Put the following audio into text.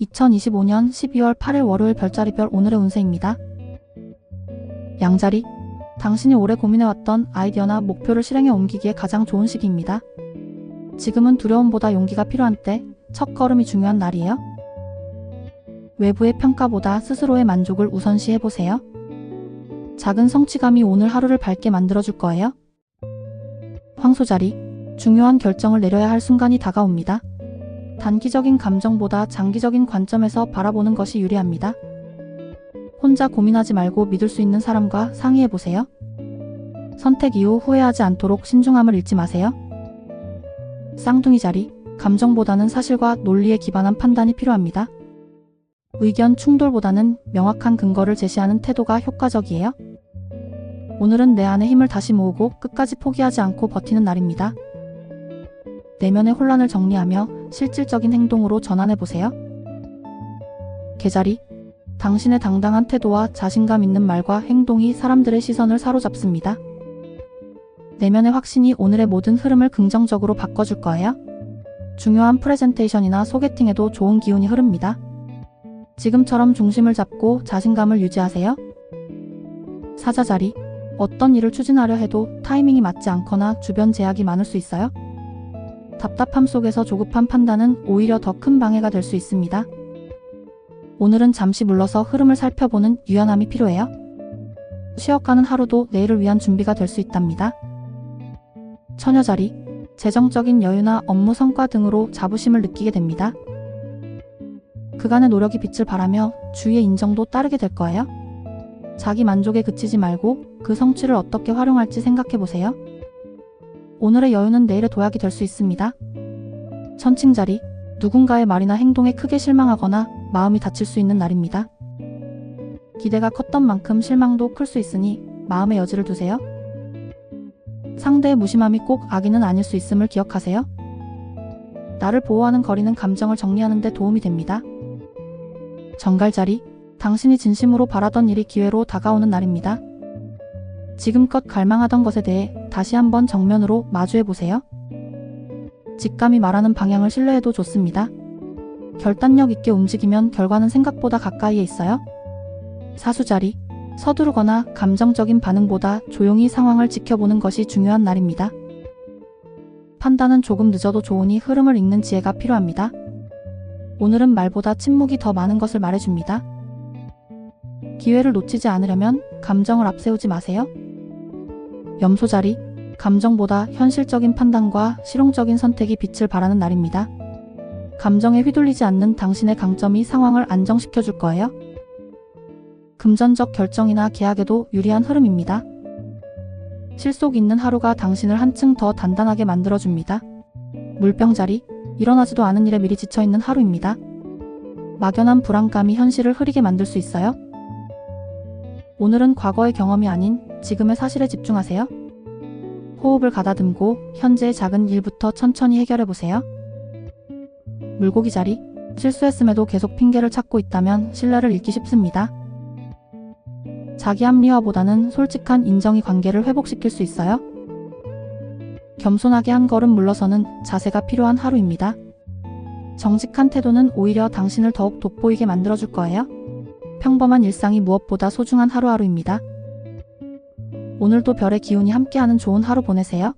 2025년 12월 8일 월요일 별자리별 오늘의 운세입니다. 양자리, 당신이 오래 고민해왔던 아이디어나 목표를 실행에 옮기기에 가장 좋은 시기입니다. 지금은 두려움보다 용기가 필요한 때, 첫 걸음이 중요한 날이에요. 외부의 평가보다 스스로의 만족을 우선시 해보세요. 작은 성취감이 오늘 하루를 밝게 만들어줄 거예요. 황소자리, 중요한 결정을 내려야 할 순간이 다가옵니다. 단기적인 감정보다 장기적인 관점에서 바라보는 것이 유리합니다. 혼자 고민하지 말고 믿을 수 있는 사람과 상의해 보세요. 선택 이후 후회하지 않도록 신중함을 잃지 마세요. 쌍둥이 자리, 감정보다는 사실과 논리에 기반한 판단이 필요합니다. 의견 충돌보다는 명확한 근거를 제시하는 태도가 효과적이에요. 오늘은 내 안의 힘을 다시 모으고 끝까지 포기하지 않고 버티는 날입니다. 내면의 혼란을 정리하며 실질적인 행동으로 전환해 보세요. 계자리, 당신의 당당한 태도와 자신감 있는 말과 행동이 사람들의 시선을 사로잡습니다. 내면의 확신이 오늘의 모든 흐름을 긍정적으로 바꿔줄 거예요. 중요한 프레젠테이션이나 소개팅에도 좋은 기운이 흐릅니다. 지금처럼 중심을 잡고 자신감을 유지하세요. 사자자리, 어떤 일을 추진하려 해도 타이밍이 맞지 않거나 주변 제약이 많을 수 있어요. 답답함 속에서 조급한 판단은 오히려 더 큰 방해가 될 수 있습니다. 오늘은 잠시 물러서 흐름을 살펴보는 유연함이 필요해요. 쉬어가는 하루도 내일을 위한 준비가 될 수 있답니다. 처녀자리, 재정적인 여유나 업무 성과 등으로 자부심을 느끼게 됩니다. 그간의 노력이 빛을 발하며 주위의 인정도 따르게 될 거예요. 자기 만족에 그치지 말고 그 성취를 어떻게 활용할지 생각해 보세요. 오늘의 여유는 내일의 도약이 될 수 있습니다. 천칭 자리, 누군가의 말이나 행동에 크게 실망하거나 마음이 다칠 수 있는 날입니다. 기대가 컸던 만큼 실망도 클 수 있으니 마음의 여지를 두세요. 상대의 무심함이 꼭 악의는 아닐 수 있음을 기억하세요. 나를 보호하는 거리는 감정을 정리하는 데 도움이 됩니다. 정갈 자리, 당신이 진심으로 바라던 일이 기회로 다가오는 날입니다. 지금껏 갈망하던 것에 대해 다시 한번 정면으로 마주해 보세요. 직감이 말하는 방향을 신뢰해도 좋습니다. 결단력 있게 움직이면 결과는 생각보다 가까이에 있어요. 사수자리, 서두르거나 감정적인 반응보다 조용히 상황을 지켜보는 것이 중요한 날입니다. 판단은 조금 늦어도 좋으니 흐름을 읽는 지혜가 필요합니다. 오늘은 말보다 침묵이 더 많은 것을 말해줍니다. 기회를 놓치지 않으려면 감정을 앞세우지 마세요. 염소자리, 감정보다 현실적인 판단과 실용적인 선택이 빛을 발하는 날입니다. 감정에 휘둘리지 않는 당신의 강점이 상황을 안정시켜 줄 거예요. 금전적 결정이나 계약에도 유리한 흐름입니다. 실속 있는 하루가 당신을 한층 더 단단하게 만들어줍니다. 물병자리, 일어나지도 않은 일에 미리 지쳐있는 하루입니다. 막연한 불안감이 현실을 흐리게 만들 수 있어요. 오늘은 과거의 경험이 아닌 지금의 사실에 집중하세요. 호흡을 가다듬고 현재의 작은 일부터 천천히 해결해 보세요. 물고기 자리, 실수했음에도 계속 핑계를 찾고 있다면 신뢰를 잃기 쉽습니다. 자기 합리화보다는 솔직한 인정이 관계를 회복시킬 수 있어요. 겸손하게 한 걸음 물러서는 자세가 필요한 하루입니다. 정직한 태도는 오히려 당신을 더욱 돋보이게 만들어줄 거예요. 평범한 일상이 무엇보다 소중한 하루하루입니다. 오늘도 별의 기운이 함께하는 좋은 하루 보내세요.